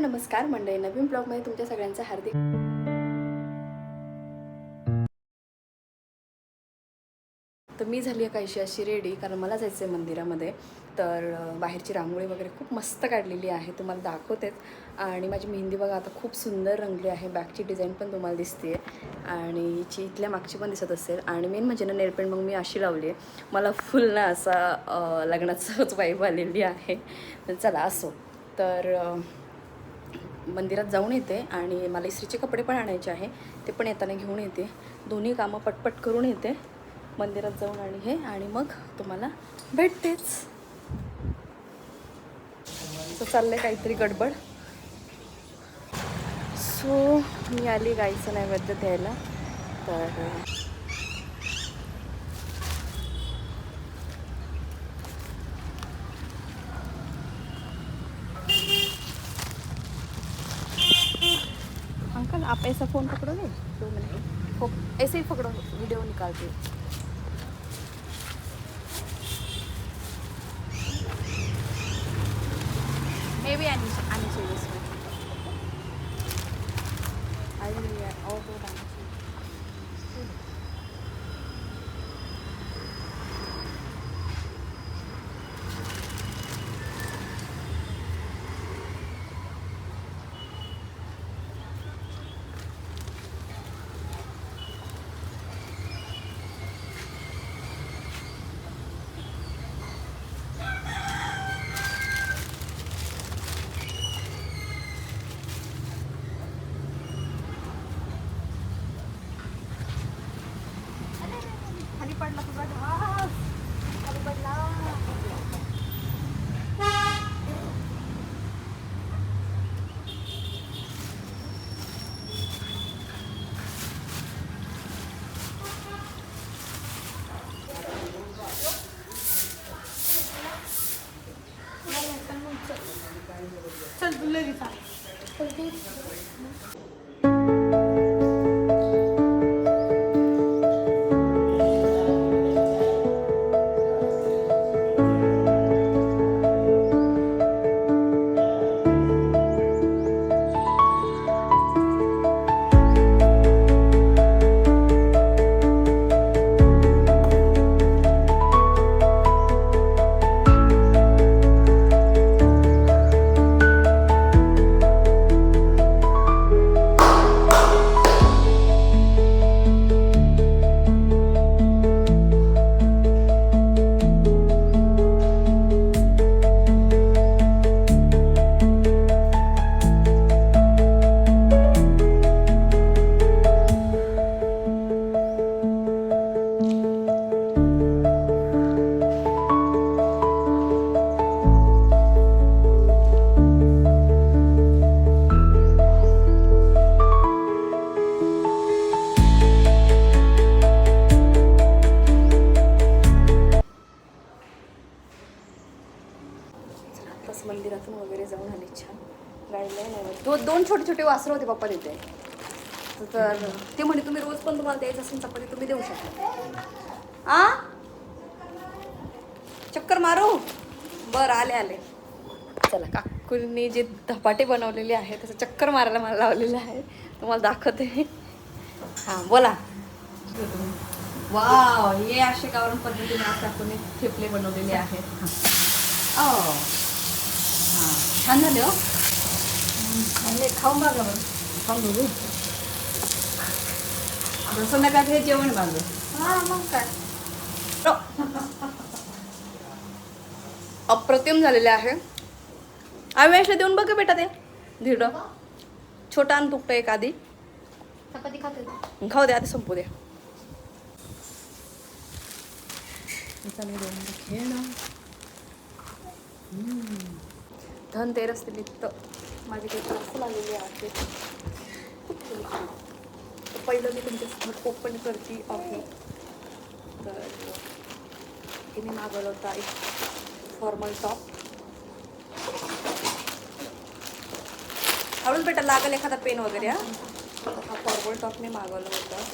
नमस्कार मंडळी. नवीन ब्लॉगमध्ये तुमच्या सगळ्यांचं हार्दिक तर मी झाली आहे काहीशी अशी रेडी कारण मला जायचं आहे मंदिरामध्ये. तर बाहेरची रांगोळी वगैरे खूप मस्त काढलेली आहे तुम्हाला दाखवतेच. आणि माझी मेहंदी बघा आता खूप सुंदर रंगली आहे. बॅकची डिझाईन पण तुम्हाला दिसते आणि हिची इथल्या मागची पण दिसत असेल. आणि मेन म्हणजे ना नेलपेंट मग मी अशी लावली आहे. मला फुल ना असा लग्नाचंच लग्नाचाच वाईब आलेली आहे. चला असो. तर मंदिरात जाऊन येते आणि मला इस्त्रीचे कपडे पण आणायचे आहे ते पण येताना घेऊन येते. दोन्ही कामं पटपट करून येते मंदिरात जाऊन आणि हे आणि मग तुम्हाला भेटतेच. सो आहे काहीतरी गडबड. सो मी आली गाईचं नैवेद्य द्यायला. तर अंकल आप ऐसा फ़ोन पकड़ोगे दो. मिनट. ऐसे ही पकड़ो वीडियो निकालती हूँ मे बी आनी आनी चाहिए इसमें आई नहीं है दो आनी चाहिए पडला तुझा घास आली छान. गाडीला नाही दोन दोन छोटे छोटे वासरं होते पप्पा तिथे तर ते म्हणे तुम्ही रोज पण तुम्हाला द्यायचं असेल चपाती तुम्ही देऊ शकता. आ? चक्कर मारू? बरं आले आले. चला काकूंनी जे धपाटे बनवलेले आहे त्याचं चक्कर मारायला मला लावलेलं आहे. तुम्हाला दाखवते. हां बोला. वाव हे असे गावरण पद्धतीने आज काकूने ठेपले बनवलेले आहेत. छान झाले हो आणि खाऊन बघा बरं खाऊन बघू संध्याकाळचं हे जेवण बांधू हा मग काय अप्रतिम झालेले आहे आवेशला देऊन बघ बेटा ते धीड छोटा आणि तुकटा एक आधी खाऊ दे आधी संपू दे चालेल दोन खेळणं धनतेरस निमित्त माझी काही पार्सल आलेली आहे. पहिलं मी तुमच्यासमोर ओपन करते आहे. तर हे मी मागवलं होता एक फॉर्मल टॉप हळूच बेटा लागेल एखादा पेन वगैरे हा. हा फॉर्मल टॉप मी मागवलं होतं.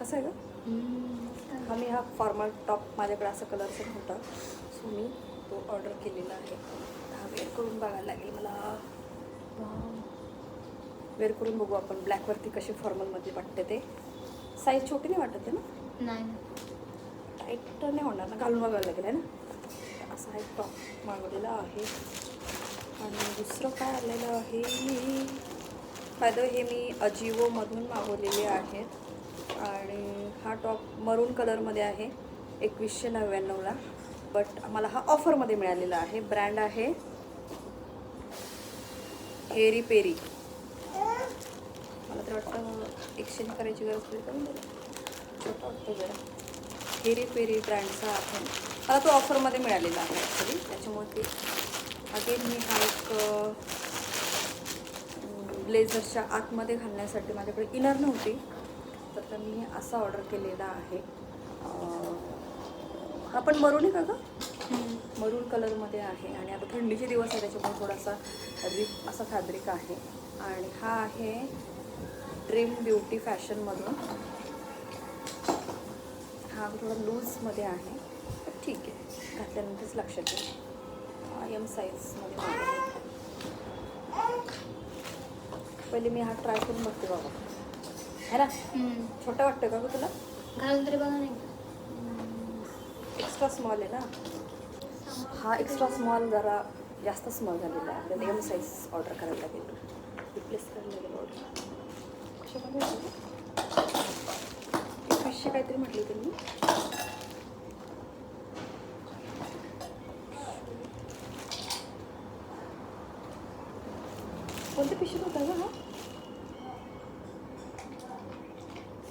कसं आहे का मी हा फॉर्मल टॉप माझ्याकडे असा कलरचा होता. सो मी तो ऑर्डर केलेला आहे. हा वेअर करून बघायला लागेल मला. वेअर करून बघू आपण. ब्लॅकवरती कशी फॉर्मलमध्ये वाटते ते. साईज छोटी नाही वाटत आहे ना? नाही टाईट नाही होणार ना? घालून बघायला लागेल आहे ना? असा हा एक टॉप मागवलेला आहे. आणि दुसरं काय आलेलं आहे? फायदा हे मी अजिओमधून मागवलेले आहेत. आणि हा टॉप मरून कलरमध्ये आहे एकवीसशे नव्याण्णवला. बट मला हा ऑफरमध्ये मिळालेला आहे. ब्रँड आहे हेरी पेरी मला तर वाटतं एक्सचेंज करायची गरज पडेल का छोटा वाटतो जरा. हेरी पेरी ब्रँडचा आहे. मला तो ऑफरमध्ये मिळालेला आहे ॲक्च्युली त्याच्यामुळे ते अगेन मी हा एक ब्लेझरच्या आतमध्ये घालण्यासाठी माझ्याकडे इनर नव्हती. तर मी असा ऑर्डर केलेला आहे. हा पण मरून आहे का गं? मरून कलरमध्ये आहे आणि आता थंडीचे दिवस आहे त्याच्यामुळे थोडासा रिप असा फॅब्रिक आहे. आणि हा आहे ड्रीम ब्युटी फॅशनमधून हा थोडा लूजमध्ये आहे. ठीक आहे. घातल्यानंतरच लक्षात येईल एम साईजमध्ये. पहिले मी हा ट्राय करून बघते बाबा. है ना? छोटा वाटतं का गं तुला? घालून तरी बघा नाही एक्स्ट्रा स्मॉल आहे ना? हा एक्स्ट्रा स्मॉल जरा जास्त स्मॉल झालेला आहे. आपल्याला एम साईज ऑर्डर करायला लागेल. रिप्लेस करायला लागेल ऑर्डर एकवीसशे काहीतरी म्हटली त्यांनी कोणत्या पिशवीत होता गं हा?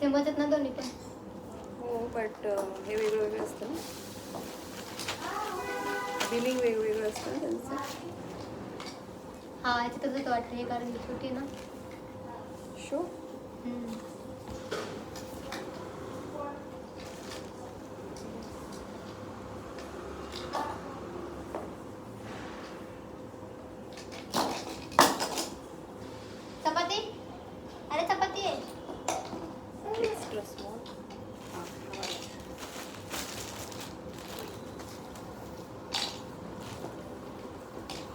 सेमच आहेत ना दोन्ही पण. हो बट हे वेगळं वेगळं असतं ना. बिलिंग वेगवेगळं असतं ना त्यांचं. हा याची तसंच वाटतं हे कारण छोटी ना. शो चपाती अरे चपाती आहे एक्स्ट्रा स्मॉल हां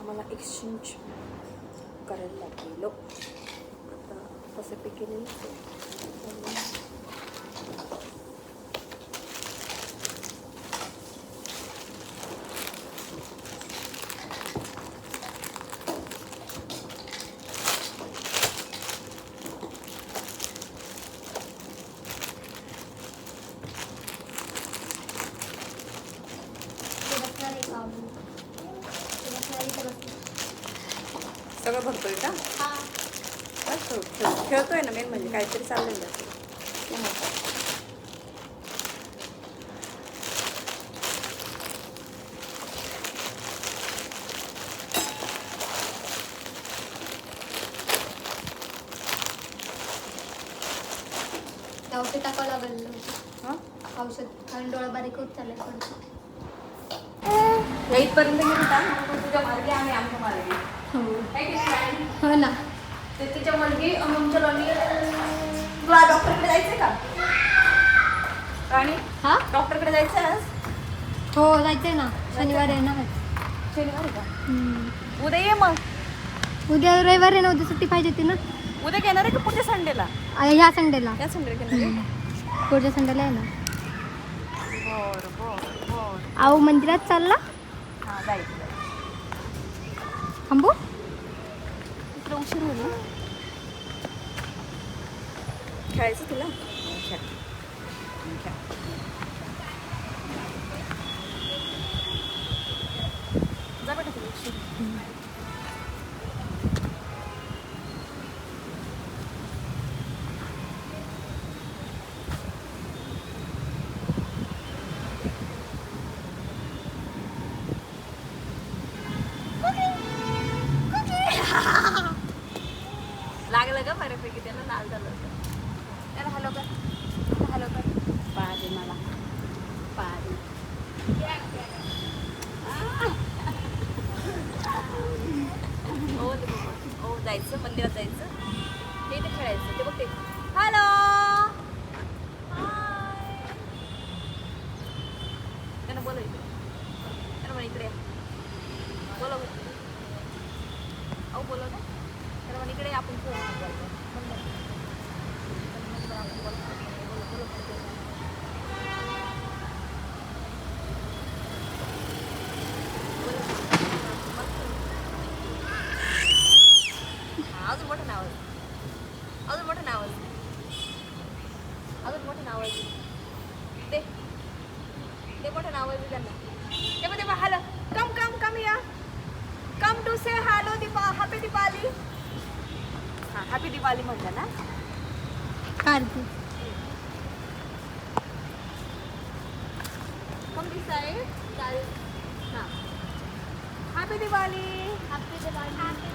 आम्हाला एक्सचेंज करायला लागलेलो आता तसे पे केलेलं ते बसणार आहे का ते बसणार इथे बसणार सगळं भरतोय का हा बस खेळ- खेळ- खेळतोय ना मेन म्हणजे काहीतरी चाललेलं आहे ते महत्त्वाचं. ते औषध टाकावं लागेल हां? औषध कारण डोळा बारीक होत चाललाय थोडं इथपर्यंत गेली का? तुझ्या मार्गे आम्ही आमच्या मार्गे? हो ना. ते तिच्या मुलगी आमच्या राणी तुला डॉक्टरकडे जायचंय का? राणी हा? डॉक्टरकडे जायचं आज? हो जायचंय ना. शनिवारी आहे ना. शनिवारी का? हम्म. उद्या ये मग. उद्या रविवार आहे ना उद्या सुट्टी पाहिजे होती ना. उद्या घेणार आहे का पुढच्या संडेला? आ, ह्या संडेला. या संडेला घेणार आहे? पुढच्या संडेला आहे ना. बरं बरं बरं. आहो मंदिरात चालला? हां जायचं थांबू. इकडे उशीर होईल ना? खेळायचं तुला? खेळ खेळ जा बेटा तुला की त्याला लाल झालं होतं. त्याला हॅलो कर. हॅलो कर. पाहते मला. पाहते हो हो जायचं मंदिरात जायचं. ते ते खेळायचं ते बघते हॅलो. त्यांना बोला इकडे. त्यांना म्हणा इकडे बोला अहो बोला ना. तर म्हण इकडे आपण खेळू. हॅपी दिवाळी म्हणलं ना काढते कम दिस साईड हां happy Diwali happy Diwali happy Diwali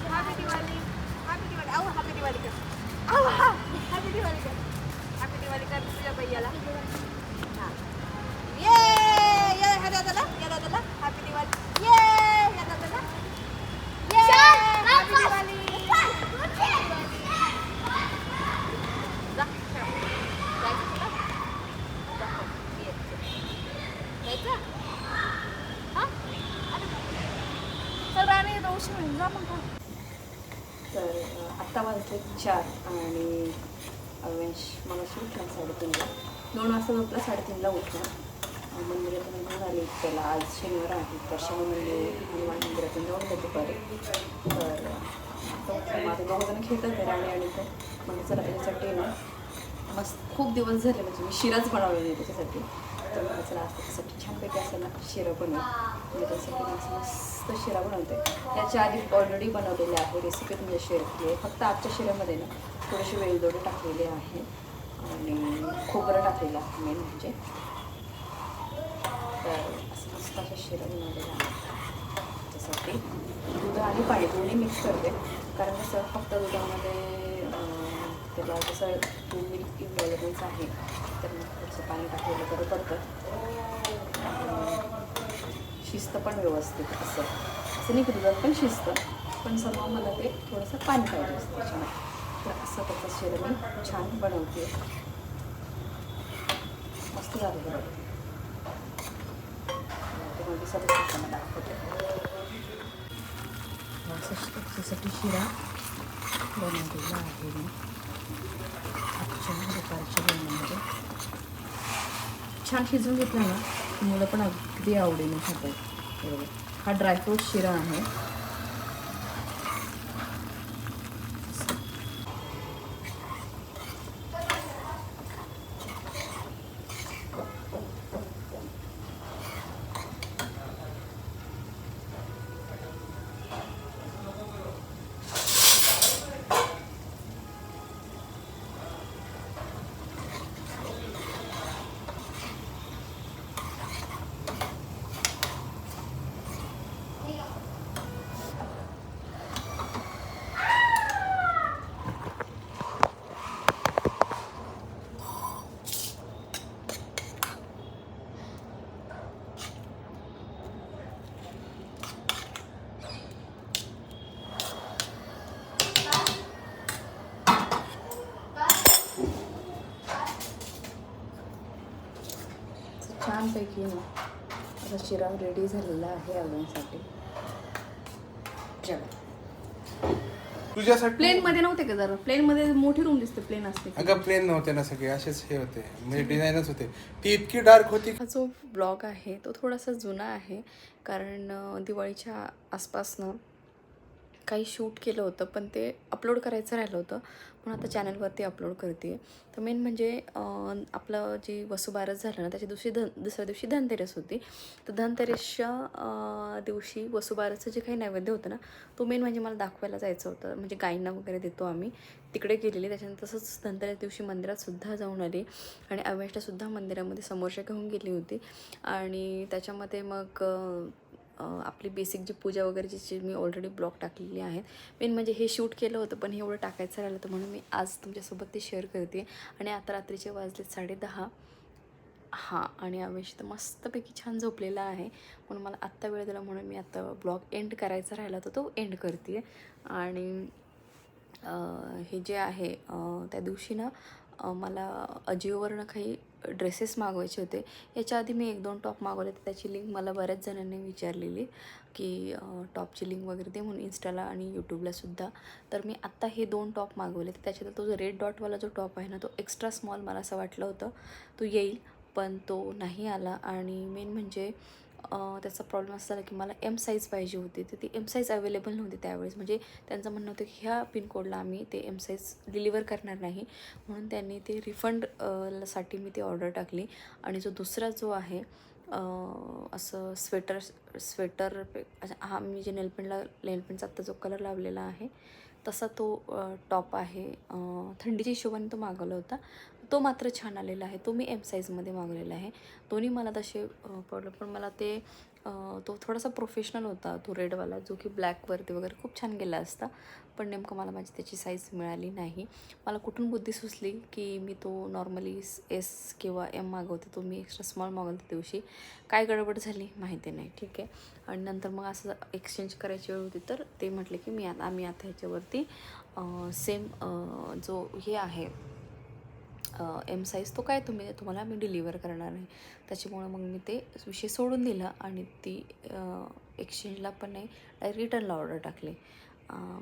आत्ता वाजले चार आणि अवेश मला उठला साडेतीनला. दोन वाजता झोपला साडेतीनला उठला मंदिरातून घेऊन आले त्याला आज शनिवार आहे तर शनी मंदिर हनुमान मंदिरातून जाऊन येते दुपारी तर माझे दोघं जण खेळतात आहे राणी आणि तो म्हणजे चला त्याच्यासाठी ना मस्त खूप दिवस झाले म्हणजे मी शिराच बनवलेली त्याच्यासाठी. तर मला चला आज त्याच्यासाठी छानपैकी असं ना शिरा बनव म्हणजे त्यासाठी मी असं मस्त शिरा बनवते त्याच्या आधी ऑलरेडी बनवलेले आहे रेसिपी तुमच्या शेअर केली आहे फक्त आजच्या शिऱ्यामध्ये ना थोडेसे वेलदोडे टाकलेले आहे आणि खोबरं टाकलेलं आहे मेन म्हणजे तर असं मस्त अशा शिरा बनवलेला आहे त्याच्यासाठी दूध आणि पाणी दोन्ही मिक्स करते कारण कसं फक्त दुधामध्ये त्याला जसं दूध मिल्क इन्व्हॉल्युबल्स आहे तर मग थोडंसं पाणी टाकलेलं बरं पडतं आणि शिस्त पण व्यवस्थित असं असं नाही की दुधात पण शिस्त पण समोर मला ते थोडंसं पाणी पाहिजे असतं त्याच्यामध्ये तर असं त्याचं शिरं मी छान बनवते मस्त झालं बरोबर ते म्हणजे सगळं तुम्हाला दाखवते त्याच्यासाठी शिरा बनवलेला आहे मी आजच्या दुपारच्या जेवणामध्ये छान शिजवून घेतला ना मुलं पण अगदी आवडीने खातात. बरोबर. हा ड्रायफ्रूट शिरा आहे. छानपैकी ना. असा शिरा रेडी झालेला आहे आवडण्यासाठी जेव्हा तुझ्यासाठी प्लेन मध्ये नव्हते का जरा? प्लेन मध्ये मोठी रूम दिसते प्लेन असते अगं प्लेन नव्हते ना सगळे असेच हे होते. म्हणजे डिझाईनच होते. ती इतकी डार्क होती. हा जो ब्लॉग आहे तो थोडासा जुना आहे. कारण दिवाळीच्या आसपासनं काही शूट केलं होतं पण ते अपलोड करायचं राहिलं होतं. म्हणून आता चॅनलवरती अपलोड करते तर मेन म्हणजे आपलं जी वसुबारस झालं ना त्याच्या दिवशी धन दुसऱ्या दिवशी धनतेरस होती. तर धनतेरसच्या दिवशी वसुबारसचं जे काही नैवेद्य होतं ना तो मेन म्हणजे मला दाखवायला जायचं होतं. म्हणजे गायींना वगैरे देतो आम्ही. तिकडे गेलेली त्याच्यानंतर तसंच धनतेरस दिवशी मंदिरातसुद्धा जाऊन आली. आणि अवेष्टासुद्धा मंदिरामध्ये समोरच्या घेऊन गेली होती. आणि त्याच्यामध्ये मग आपली बेसिक जी पूजा वगैरे जी मी ऑलरेडी ब्लॉग टाकलेली आहेत. मेन म्हणजे हे शूट केलं होतं पण हे एवढं टाकायचं राहिलं होतं म्हणून मी आज तुमच्यासोबत ते शेअर करते. आणि आता रात्रीचे वाजले साडेदहा. हां आणि आवेश तर मस्तपैकी छान झोपलेला आहे. म्हणून मला आत्ता वेळ दिला म्हणून मी आता ब्लॉग एंड करायचा राहिला होता तो एंड करते. आणि हे जे आहे त्या दिवशी ना मला अजिओवरनं काही ड्रेसेस मागवायचे होते. याच्या आधी मी एक दोन टॉप मागवले तर त्याची लिंक मला बऱ्याच जणांनी विचारलेली की टॉपची लिंक वगैरे दे म्हणून इन्स्टाला आणि यूट्यूबलासुद्धा तर मी आत्ता हे दोन टॉप मागवले तर त्याच्यात तो जो रेड डॉटवाला जो टॉप आहे ना तो एक्स्ट्रा स्मॉल मला असं वाटलं होतं. तो येईल पण तो नाही आला. आणि मेन म्हणजे त्याचा प्रॉब्लेम असा झाला की मला एम साईज पाहिजे होती तर ती एम साईज अवेलेबल नव्हती त्यावेळेस. म्हणजे त्यांचं म्हणणं होतं की ह्या पिनकोडला आम्ही ते एम साईज डिलिव्हर करणार नाही. म्हणून त्यांनी ते रिफंडसाठी मी ती ऑर्डर टाकली. आणि जो दुसरा जो आहे असं स्वेटर स्वेटर हा मी जे नेलपेंटला नेलपेंटचा आत्ता जो कलर लावलेला आहे तसा तो टॉप आहे. थंडीच्या हिशोबाने तो मागवला होता. तो मात्र छान आलेला आहे. तो मी एम साईजमध्ये मागवलेला आहे. दोन्ही मला तसे पडलं पण मला ते तो थोडासा प्रोफेशनल होता तो रेडवाला जो की ब्लॅकवरती वगैरे खूप छान गेला असता. पण नेमकं मला माझी त्याची साईज मिळाली नाही. मला कुठून बुद्धी सुचली की मी तो नॉर्मली एस किंवा एम मागवते तो मी एक्स्ट्रा स्मॉल मागवते त्या दिवशी? काय गडबड झाली? माहिती नाही. ठीक आहे. आणि नंतर मग असं एक्सचेंज करायची वेळ होती तर ते म्हटले की मी आता आम्ही आता ह्याच्यावरती सेम जो हे आहे एम साईज तो काय तुम्ही तुम्हाला मी डिलिव्हर करणार नाही त्याच्यामुळं मग मी ते विषय सोडून दिला आणि ती एक्सचेंजला पण नाही डायरेक्ट रिटर्नला ऑर्डर टाकली.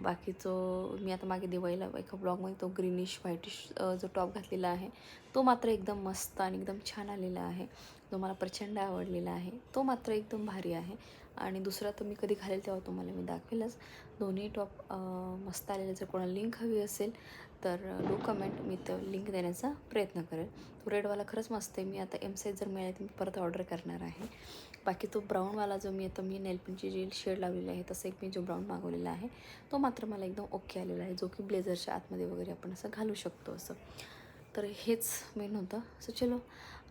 बाकीचं मी आता मागे दिवाळीला एका ब्लॉगमध्ये तो ग्रीनिश व्हाईटिश जो टॉप घातलेला आहे तो मात्र एकदम मस्त आणि एकदम छान आलेला आहे. जो मला प्रचंड आवडलेला आहे. तो मात्र एकदम भारी आहे. आणि दुसरा तर मी कधी घालेल तेव्हा तुम्हाला मी दाखवेलच. दोन्ही टॉप मस्त आलेले जर कोणाला लिंक हवी असेल तर डू कमेंट मी तर लिंक देण्याचा प्रयत्न करेल. तो रेडवाला खरंच मस्त आहे. मी आता एम साईज जर मिळाली तर मी परत ऑर्डर करणार आहे. बाकी तो ब्राऊनवाला जो मी आता मी नेलपिनची जी शेड लावलेली आहे तसं एक मी जो ब्राऊन मागवलेला आहे तो मात्र मला एकदम ओके आलेला आहे. जो की ब्लेझरच्या आतमध्ये वगैरे आपण असं घालू शकतो असं. तर हेच मेन होतं. सो चलो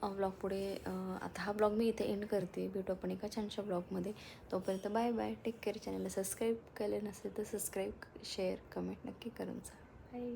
ब्लॉग पुढे आता हा ब्लॉग मी इथे एंड करते. भेटू आपण एका छानशा ब्लॉगमध्ये तोपर्यंत बाय बाय टेक केअर चॅनलला सबस्क्राईब केले नसेल तर सबस्क्राईब शेअर कमेंट नक्की करून जा. बाय